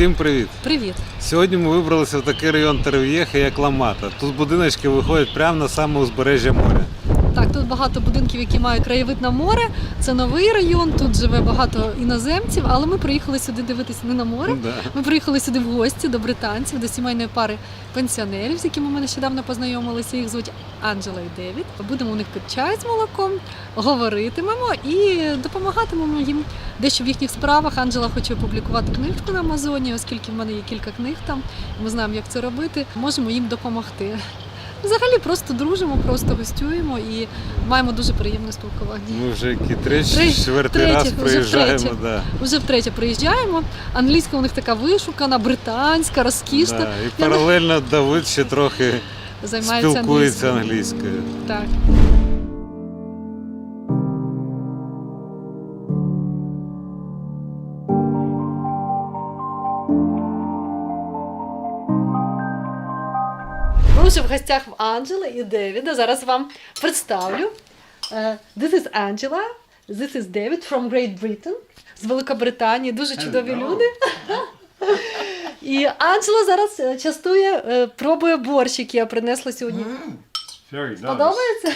Всім привіт! Привіт. Сьогодні ми вибралися в такий район Терев'єхи, як Ламата. Тут будиночки виходять прямо на саме узбережжя моря. Так, тут багато будинків, які мають краєвид на море. Це новий район, тут живе багато іноземців, але ми приїхали сюди дивитися не на море. Да. Ми приїхали сюди в гості до британців, до сімейної пари пенсіонерів, з якими ми нещодавно познайомилися. Їх звуть Анджела і Девід. Будемо у них пити чай з молоком, говоритимемо і допомагатимемо їм дещо в їхніх справах. Анджела хоче опублікувати книжку на Амазоні, оскільки в мене є кілька книг там. Ми знаємо, як це робити. Можемо їм допомогти. Взагалі просто дружимо, просто гостюємо і маємо дуже приємне спілкування. Ми вже який третій, четвертий раз вже приїжджаємо. втретє. Да. Вже втретє приїжджаємо. Англійська у них така вишукана, британська, розкішна. Да. І паралельно Давид ще трохи Займається спілкується англійською. англійською. Так. Гостях в Анджели і Девіда. Зараз вам представлю. Е, This is Angela, this is David from Great Britain, з Великобританії. Дуже чудові Hello. люди. І Анджела зараз е, частує, е, пробує борщ, який я принесла сьогодні. Very nice. Подобається?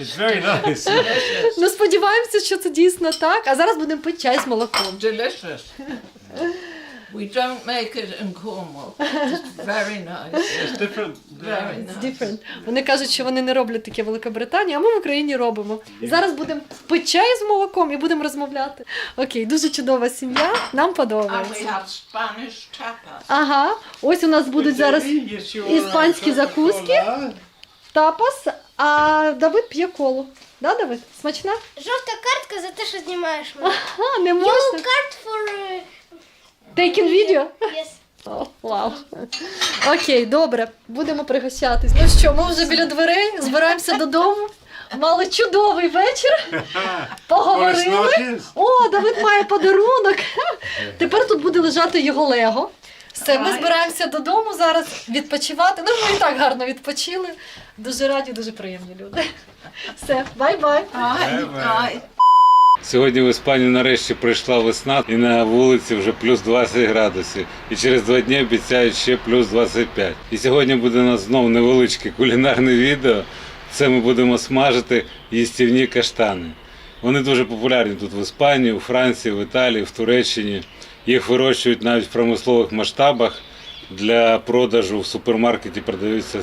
It's very nice. Ну, сподіваємося, що це дійсно так. А зараз будемо пити чай з молоком. Delicious. We don't make it in Cornwall. It's very nice. It's different. Very It's nice. different. Вони кажуть, що вони не роблять таке в Великобританії, а ми в Україні робимо. Зараз будемо пити чай з молоком і будемо розмовляти. Окей, дуже чудова сім'я. Нам And подобається. we have Spanish tapas. Ага, ось у нас будуть зараз іспанські закуски. тапас, а Давид п'є колу. Да, Давид? Смачна? Жовта картка за те, що знімаєш мене. А, не Yellow card for... uh, Taking video? Yes. О, вау. Окей, добре, будемо пригощатись. Ну що, ми вже біля дверей, збираємося додому. Мали чудовий вечір. Поговорили. О, Давид має подарунок. Тепер тут буде лежати його лего. Все, ми збираємося додому зараз відпочивати. Ну, ми і так гарно відпочили. Дуже раді, дуже приємні люди. Все, бай-бай. Сьогодні в Іспанії нарешті прийшла весна, і на вулиці вже плюс 20 градусів. І через два дні обіцяють ще плюс 25. І сьогодні буде у нас знову невеличке кулінарне відео. Це ми будемо смажити їстівні каштани. Вони дуже популярні тут в Іспанії, у Франції, в Італії, в Туреччині. Їх вирощують навіть в промислових масштабах для продажу в супермаркеті продаються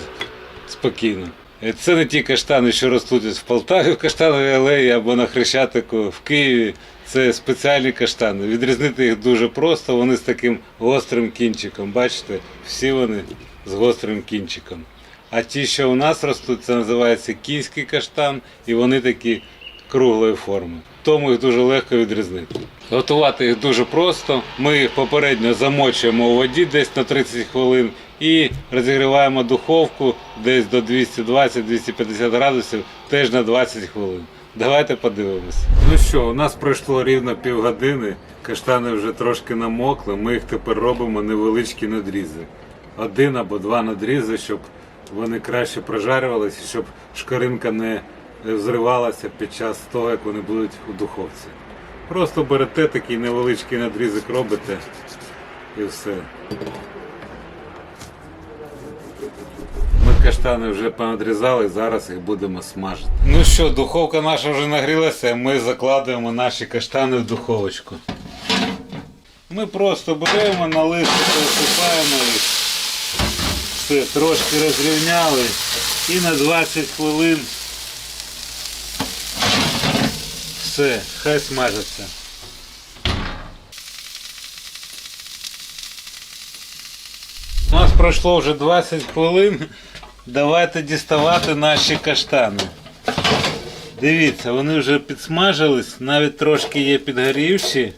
спокійно. Е, Це не ті каштани, що ростуть в Полтаві в каштановій алеї або на Хрещатику в Києві. Це спеціальні каштани. Відрізнити їх дуже просто. Вони з таким гострим кінчиком. Бачите, всі вони з гострим кінчиком. А ті, що у нас ростуть, це називається кінський каштан, і вони такі круглої форми. Тому їх дуже легко відрізнити. Готувати їх дуже просто. Ми їх попередньо замочуємо у воді десь на 30 хвилин і розігріваємо духовку десь до 220-250 градусів теж на 20 хвилин. Давайте подивимось. Ну що, у нас пройшло рівно півгодини. Каштани вже трошки намокли. Ми їх тепер робимо невеличкі надрізи. Один або два надрізи, щоб вони краще прожарювалися, щоб шкаринка не взривалася під час того, як вони будуть у духовці. Просто берете такий невеличкий надрізик, робите і все. Ми каштани вже понадрізали, зараз їх будемо смажити. Ну що, духовка наша вже нагрілася, ми закладуємо наші каштани в духовочку. Ми просто беремо, на листя пересипаємо їх. Все, трошки розрівняли і на 20 хвилин все, хай смажиться. У нас пройшло вже 20 хвилин. Давайте діставати наші каштани. Дивіться, вони вже підсмажились, навіть трошки є підгорівші.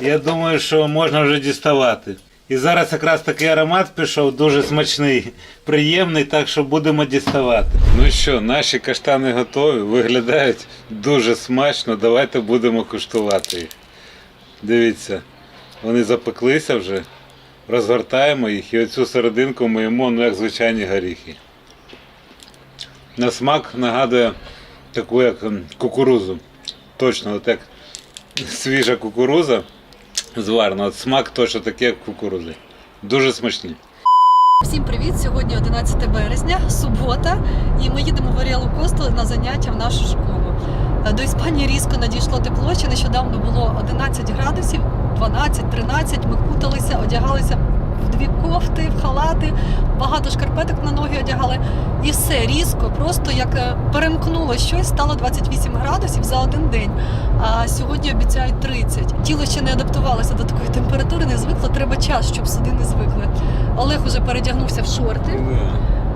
Я думаю, що можна вже діставати. І зараз якраз такий аромат пішов, дуже смачний, приємний, так що будемо діставати. Ну що, наші каштани готові, виглядають дуже смачно. Давайте будемо куштувати їх. Дивіться, вони запеклися вже. Розгортаємо їх і оцю серединку ми їмо, ну як звичайні горіхи. На смак нагадує таку як кукурузу. Точно, от як свіжа кукуруза. зварено. От смак точно такий, як в кукурудзі. Дуже смачні. Всім привіт! Сьогодні 11 березня, субота, і ми їдемо в Оріалу Косту на заняття в нашу школу. До Іспанії різко надійшло тепло. Ще нещодавно було 11 градусів, 12-13. Ми куталися, одягалися в дві кофти, в халати, багато шкарпеток на ноги одягали. І все різко, просто як е, перемкнуло щось, стало 28 градусів за один день. А сьогодні обіцяють 30. Тіло ще не адаптувалося до такої температури, не звикло. Треба час, щоб сюди не звикли. Олег уже передягнувся в шорти,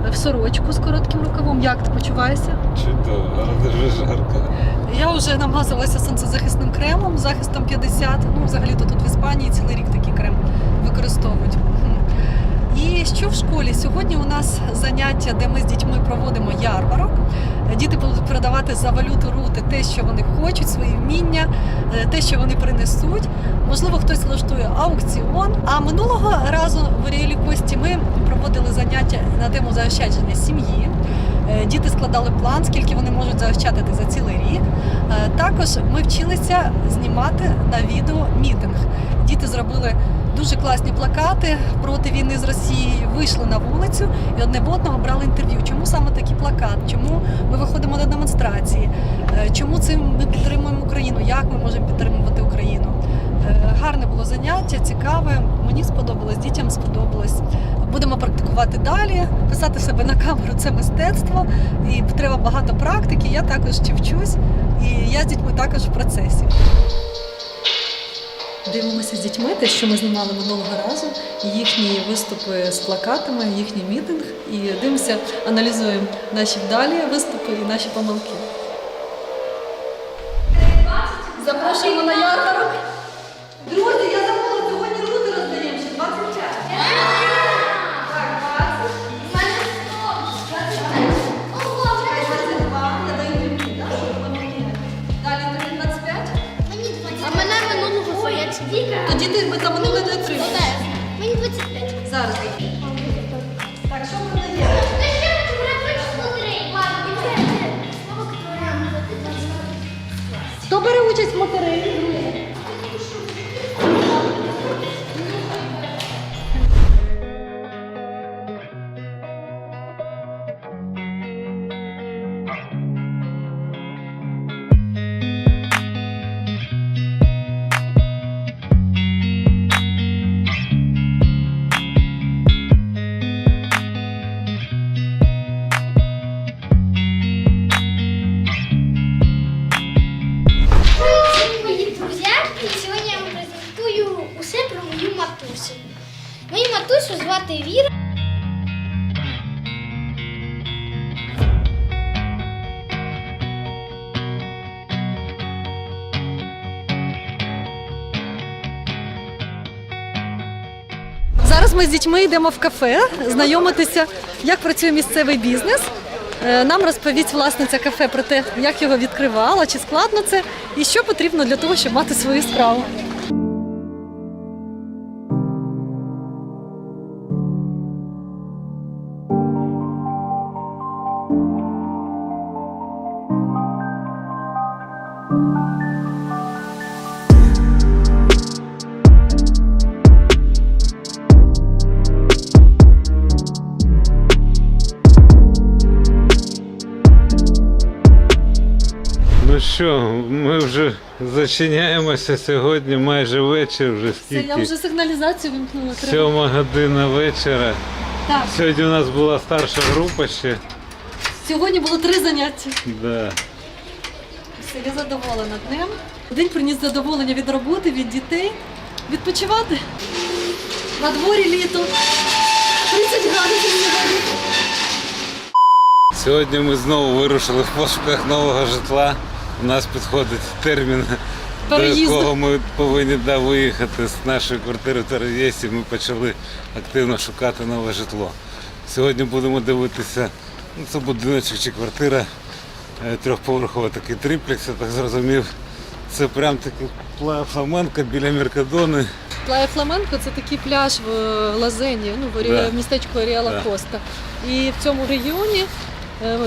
в сорочку з коротким рукавом. Як ти почуваєшся? Чудово, але дуже жарко. Я вже намазалася сонцезахисним кремом, захистом 50. Ну, взагалі-то тут в Іспанії цілий рік такий крем використовують. І що в школі? Сьогодні у нас заняття, де ми з дітьми проводимо ярмарок. Діти будуть передавати за валюту рути те, що вони хочуть, свої вміння, е, те, що вони принесуть. Можливо, хтось влаштує аукціон. А минулого разу в Оріелі Кості ми проводили заняття на тему заощадження сім'ї. Е, Діти складали план, скільки вони можуть заощадити за цілий рік. Е, Також ми вчилися знімати на відео мітинг. Діти зробили дуже класні плакати проти війни з Росією, вийшли на вулицю і одне в одного брали інтерв'ю. Чому саме такий плакат? Чому ми виходимо на демонстрації? Е, Чому цим ми підтримуємо Україну? Як ми можемо підтримувати Україну? Е, Гарне було заняття, цікаве. Мені сподобалось, дітям сподобалось. Будемо практикувати далі. Писати себе на камеру це мистецтво, і треба багато практики. Я також ще вчусь, і я з дітьми також в процесі. Дивимося з дітьми те, що ми знімали минулого разу, їхні виступи з плакатами, їхній мітинг, і дивимося, аналізуємо наші вдалі виступи і наші помилки. Запрошуємо на ярмарок. Друзі, Тоді ти ми там не дотримують. Мені 25. Зараз. Матусю звати Віра. Зараз ми з дітьми йдемо в кафе знайомитися, як працює місцевий бізнес. Е, Нам розповість власниця кафе про те, як його відкривала, чи складно це, і що потрібно для того, щоб мати свою справу. Що, ми вже зачиняємося сьогодні, майже вечір, вже скільки? я вже сигналізацію вімкнула. Треба. Сьома година вечора. Так, Сьогодні у нас була старша група ще. сьогодні було три заняття. Да. Все, я задоволена днем. День приніс задоволення від роботи, від дітей. Відпочивати. На дворі літо. 30 градусів сьогодні. Сьогодні ми знову вирушили в пошуках нового житла. У нас підходить термін, Переїзду. до якого ми повинні да, виїхати з нашої квартири в Терезєсі. Ми почали активно шукати нове житло. Сьогодні будемо дивитися, ну, це будиночок чи квартира, е, трьохповерхова такий триплекс, я так зрозумів. Це прям такий пла- фламенко біля Меркадони. Плая Фламенко це такий пляж в Лазені, ну, в. Да. в містечку Оріала Да. Коста. І в цьому регіоні е,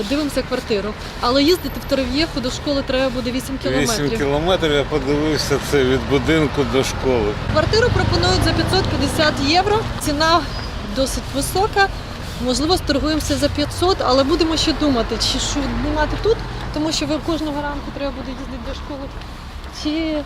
дивимося квартиру. Але їздити в Терев'єху до школи треба буде 8 8 кілометрів. кілометрів я подивився це від будинку до школи. Квартиру пропонують за 550 євро. Ціна досить висока. Можливо, сторгуємося за 500, але будемо ще думати, чи що знімати тут, тому що ви кожного ранку треба буде їздити до школи. Чи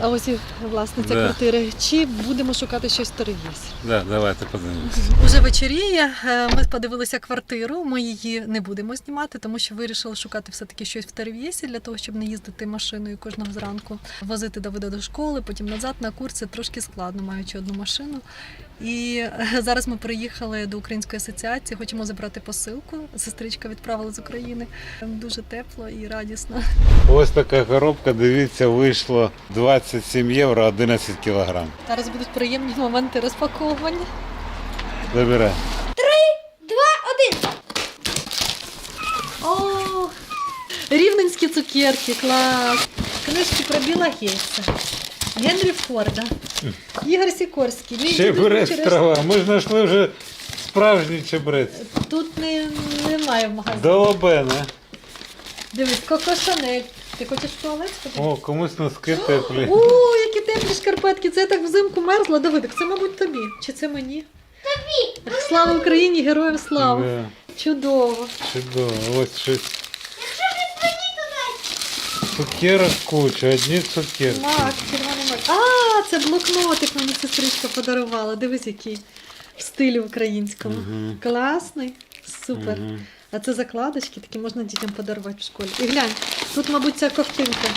а ось і власниця Да. квартири, чи будемо шукати щось в Терев'єсі. Да, давайте подивимося. Уже вечоріє. е, Ми подивилися квартиру. Ми її не будемо знімати, тому що вирішили шукати все-таки щось в Терев'єсі для того, щоб не їздити машиною кожного зранку, возити Давида до школи, потім назад на курси трошки складно, маючи одну машину. І зараз ми приїхали до Української асоціації. Хочемо забрати посилку. Сестричка відправила з України. Дуже тепло і радісно. Ось така коробка, дивіться, вийшло 27 євро 11 кілограм. Зараз будуть приємні моменти розпаковування. Забирай. Два, один. О, рівненські цукерки, клас. Книжки про Біла Гейтса. Генрі Форда. Ігор Сікорський. Мій дідусь Чебрець через- трава. Ми знайшли вже справжній чебрець. Тут не, немає в магазині. Долобене. Дивись, Коко Шанель. Ти хочеш в туалет сходити? О, комусь носки теплі. О, які теплі шкарпетки. Це я так взимку мерзла. Давидик, це, мабуть, тобі. Чи це мені? Тобі. Слава Україні, героям слава. Да, Чудово. чудово. Ось щось. Цукерок куча, одні цукерки. Мак, червоний мак. А, це блокнотик мені сестричка подарувала. Дивись, який в стилі українському. Мгм. Класний, супер. Мгм. А це закладочки, такі можна дітям подарувати в школі. І глянь, тут, мабуть, ця ковтинка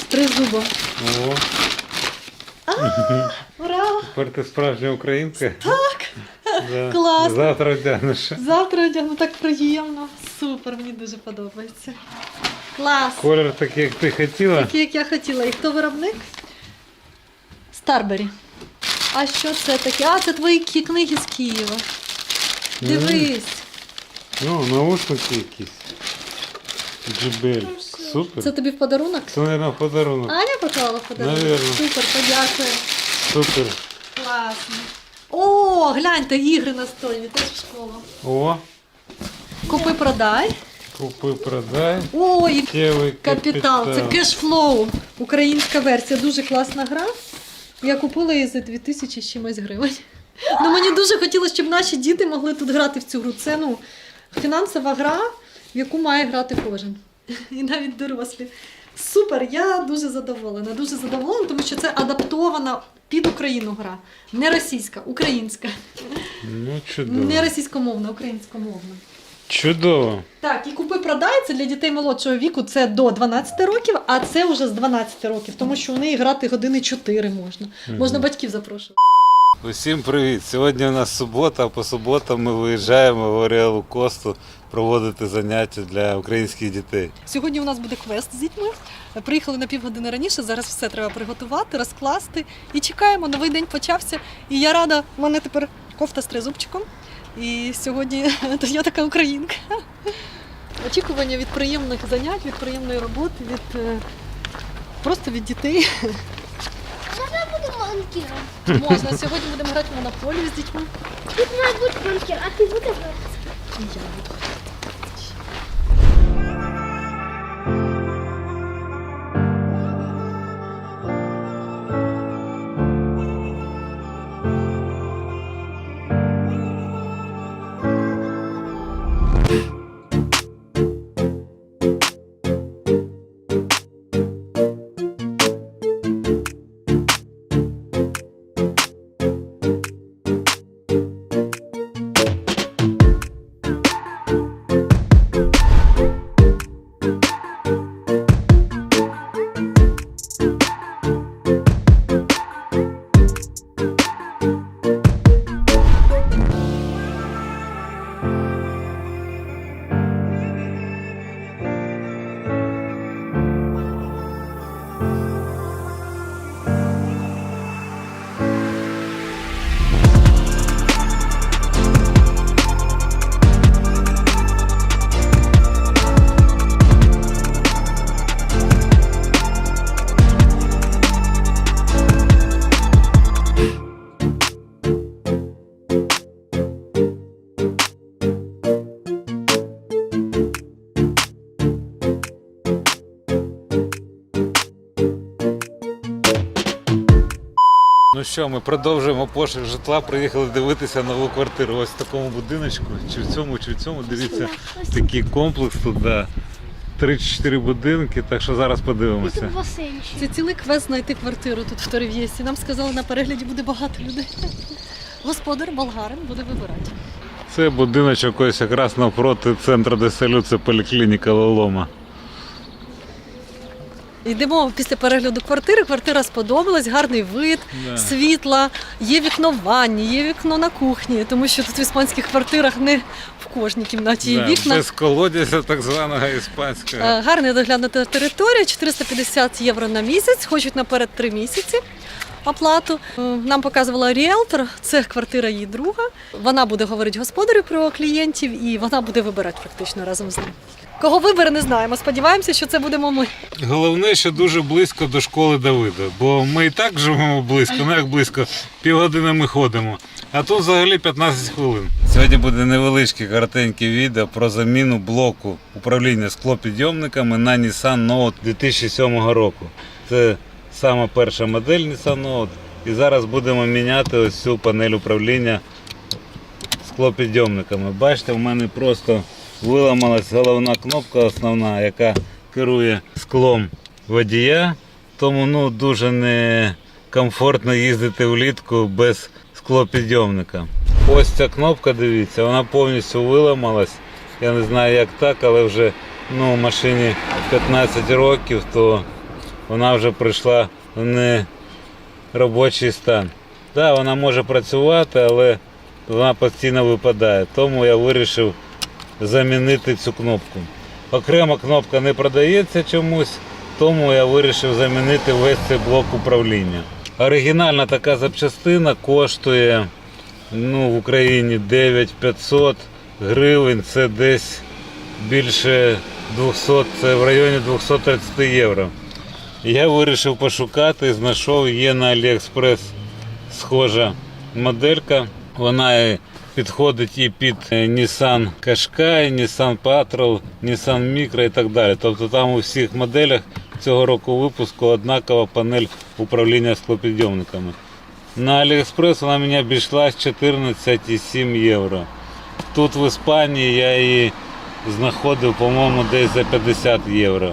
з тризубом. О, Ура! тепер ти справжня українка. Так! Да. Класно. Завтра одягнеш. Завтра одягну так приємно. Супер, мені дуже подобається. Клас! Колір такий, як ти хотіла. Такий, як я хотіла. І хто виробник? Старбері. А що це таке? А, це твої книги з Києва. Дивись. Ну, наушники якісь. Джибель. Супер. Це тобі в подарунок? Це, мабуть, подарунок. Аня поклала в подарунок? Навірно. Супер, подякую. Супер. Класно. О, гляньте, ігри настольні, теж в школу. О, Купи, продай. Купи, продай. Ой, Кєвий капітал. Це кешфлоу. Українська версія. Дуже класна гра. Я купила її за 2000 з чимось гривень. Ну, мені дуже хотілося, щоб наші діти могли тут грати в цю гру. Це ну, фінансова гра, в яку має грати кожен. І навіть дорослі. Супер, я дуже задоволена. Дуже задоволена, тому що це адаптована під Україну гра. Не російська, українська. Ну, чудово. Не російськомовна, українськомовна. Чудово. Так, і купи продай це для дітей молодшого віку. Це до 12 років, а це вже з 12 років, тому що у неї грати години 4 можна. Можна батьків запрошувати. Усім привіт! Сьогодні у нас субота, а по суботам ми виїжджаємо в Оріалу Косту проводити заняття для українських дітей. Сьогодні у нас буде квест з дітьми. Приїхали на півгодини раніше. Зараз все треба приготувати, розкласти. І чекаємо. Новий день почався. І я рада, у мене тепер кофта з тризубчиком. І сьогодні то я така українка. Очікування від приємних занять, від приємної роботи, від е, просто від дітей. Можна будемо банкіром? Можна. Сьогодні будемо грати в монополію з дітьми. Тут має бути банкір, а ти будеш? грати? я буду. Що, ми продовжуємо пошук житла. Приїхали дивитися нову квартиру. Ось в такому будиночку, чи в цьому, чи в цьому. Дивіться, такий комплекс тут, да. 3-4 будинки, так що зараз подивимося. Це цілий квест знайти квартиру тут в Торів'єсі. Нам сказали, на перегляді буде багато людей. Господар болгарин буде вибирати. Це будиночок ось якраз навпроти центру Деселю, це поліклініка Лолома. Йдемо після перегляду квартири. Квартира сподобалась, гарний вид, Да. світла, є вікно в ванні, є вікно на кухні, тому що тут в іспанських квартирах не в кожній кімнаті є Да, вікна. без колодязя так званого іспанського. Е, Гарна доглянута територія, 450 євро на місяць, хочуть наперед три місяці. Оплату Е, нам показувала ріелтор. Це квартира її друга. Вона буде говорити господарю про клієнтів і вона буде вибирати практично разом з ним. Кого вибере, не знаємо. Сподіваємося, що це будемо ми. Головне, що дуже близько до школи Давида, бо ми і так живемо близько, ну як близько, півгодини ми ходимо. А тут взагалі 15 хвилин. Сьогодні буде невеличке коротеньке відео про заміну блоку управління склопідйомниками на Nissan Note 2007 року. Це сама перша модель Nissan Note. І зараз будемо міняти ось цю панель управління склопідйомниками. Бачите, в мене просто виламалась головна кнопка основна, яка керує склом водія. Тому ну, дуже некомфортно їздити влітку без склопідйомника. Ось ця кнопка, дивіться, вона повністю виламалась. Я не знаю як так, але вже ну, машині 15 років, то вона вже прийшла в неробочий стан. Так, вона може працювати, але вона постійно випадає. Тому я вирішив замінити цю кнопку. Окрема кнопка не продається чомусь, тому я вирішив замінити весь цей блок управління. Оригінальна така запчастина коштує ну, в Україні 9500 гривень, це десь більше 200, це в районі 230 євро. Я вирішив пошукати, знайшов, є на AliExpress схожа моделька. Вона підходить і під е, Nissan Qashqai, Nissan Patrol, Nissan Micro і так далі. Тобто там у всіх моделях цього року випуску однакова панель управління склопідйомниками. На AliExpress вона мені обійшлась 14,7 євро. Тут в Іспанії я її знаходив, по-моєму, десь за 50 євро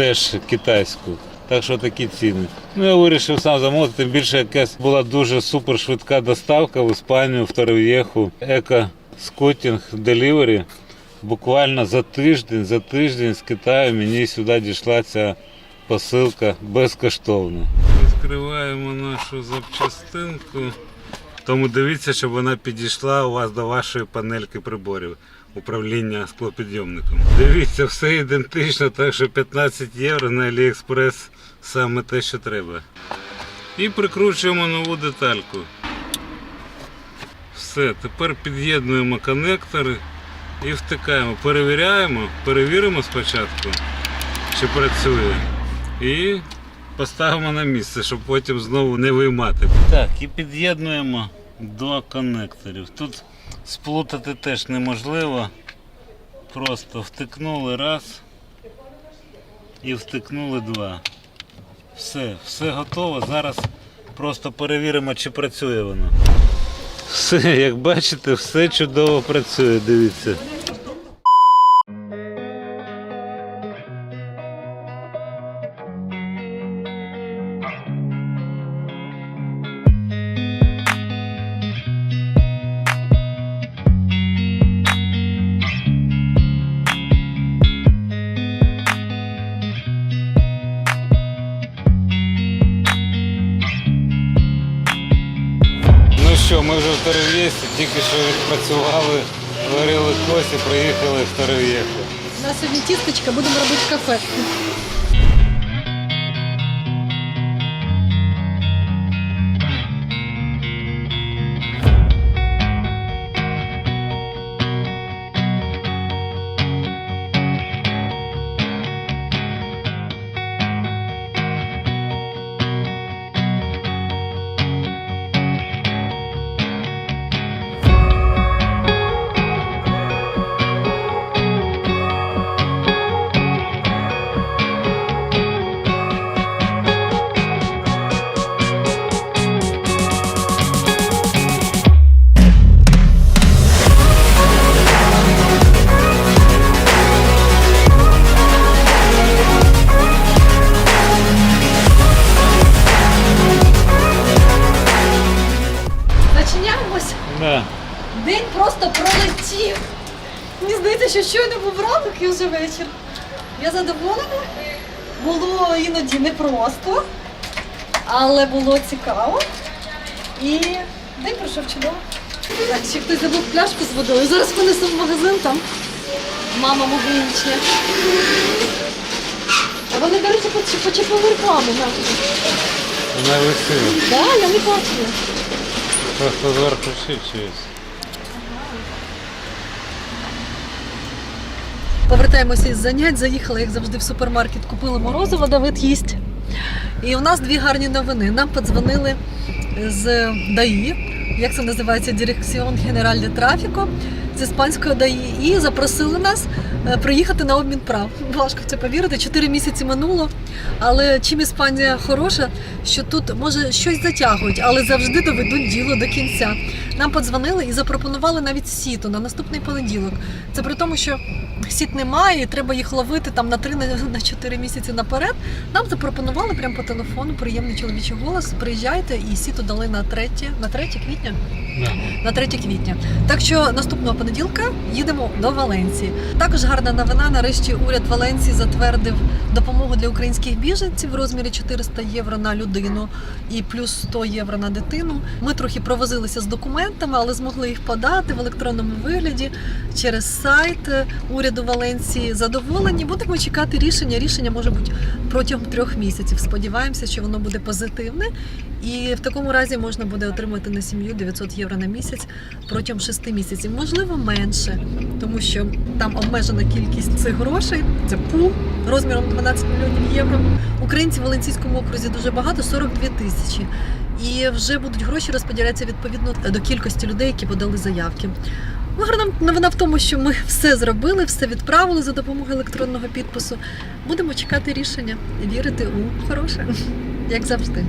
теж китайську. Так що такі ціни. Ну я вирішив сам замовити, тим більше якась була дуже супер швидка доставка в Іспанію, в Торрев'єху, Еко Скотінг Делівері. Буквально за тиждень, за тиждень з Китаю мені сюди дійшла ця посилка безкоштовно. Відкриваємо нашу запчастинку. Тому дивіться, щоб вона підійшла у вас до вашої панельки приборів управління склопідйомником. Дивіться, все ідентично, так що 15 євро на AliExpress саме те, що треба. І прикручуємо нову детальку. Все, тепер під'єднуємо конектори і втикаємо. Перевіряємо, перевіримо спочатку, чи працює. І поставимо на місце, щоб потім знову не виймати. Так, і під'єднуємо до конекторів. Тут сплутати теж неможливо. Просто втикнули раз і втикнули два. Все, все готово. Зараз просто перевіримо, чи працює воно. Все, як бачите, все чудово працює, дивіться. Вже в Торев'єсі, тільки що відпрацювали, варили косі, приїхали в Торев'єху. У нас сьогодні тісточка, будемо робити кафе. Мені здається, що щойно був ранок і вже вечір. Я задоволена. Було іноді непросто, але було цікаво. І день пройшов чудово. Так, ще хтось забув пляшку з водою. Зараз понесу в магазин там. Мама мого учня. А вони, до речі, поч- почепили рекламу нашу. Вона висила. Так, я не бачила. Просто зверху ще Повертаємося із занять, заїхали, як завжди, в супермаркет, купили морозиво, Давид їсть. І у нас дві гарні новини. Нам подзвонили з ДАІ, як це називається, Дирекціон Генераль де Трафіко, з іспанської ДАІ, і запросили нас е, приїхати на обмін прав. Важко в це повірити. Чотири місяці минуло. Але чим Іспанія хороша, що тут може щось затягують, але завжди доведуть діло до кінця. Нам подзвонили і запропонували навіть сіто на наступний понеділок. Це при тому, що сіт немає, і треба їх ловити там на 3 на 4 місяці наперед. Нам запропонували прямо по телефону приємний чоловічий голос. Приїжджайте і сіто дали на 3, на 3 квітня. Да. На 3 квітня. Так що наступного понеділка їдемо до Валенції. Також гарна новина. Нарешті уряд Валенції затвердив допомогу для українських біженців в розмірі 400 євро на людину і плюс 100 євро на дитину. Ми трохи провозилися з документами, але змогли їх подати в електронному вигляді через сайт е, уряду Валенції. Задоволені. Будемо чекати рішення. Рішення може бути протягом трьох місяців. Сподіваємося, що воно буде позитивне. І в такому разі можна буде отримати на сім'ю 900 євро на місяць протягом 6 місяців, можливо, менше, тому що там обмежена кількість цих грошей. Це пул розміром 12 мільйонів євро. Українців в Валенційському окрузі дуже багато 42 тисячі. І вже будуть гроші розподілятися відповідно до кількості людей, які подали заявки. Ну, гарна новина в тому, що ми все зробили, все відправили за допомогою електронного підпису. Будемо чекати рішення і вірити у хороше, як завжди.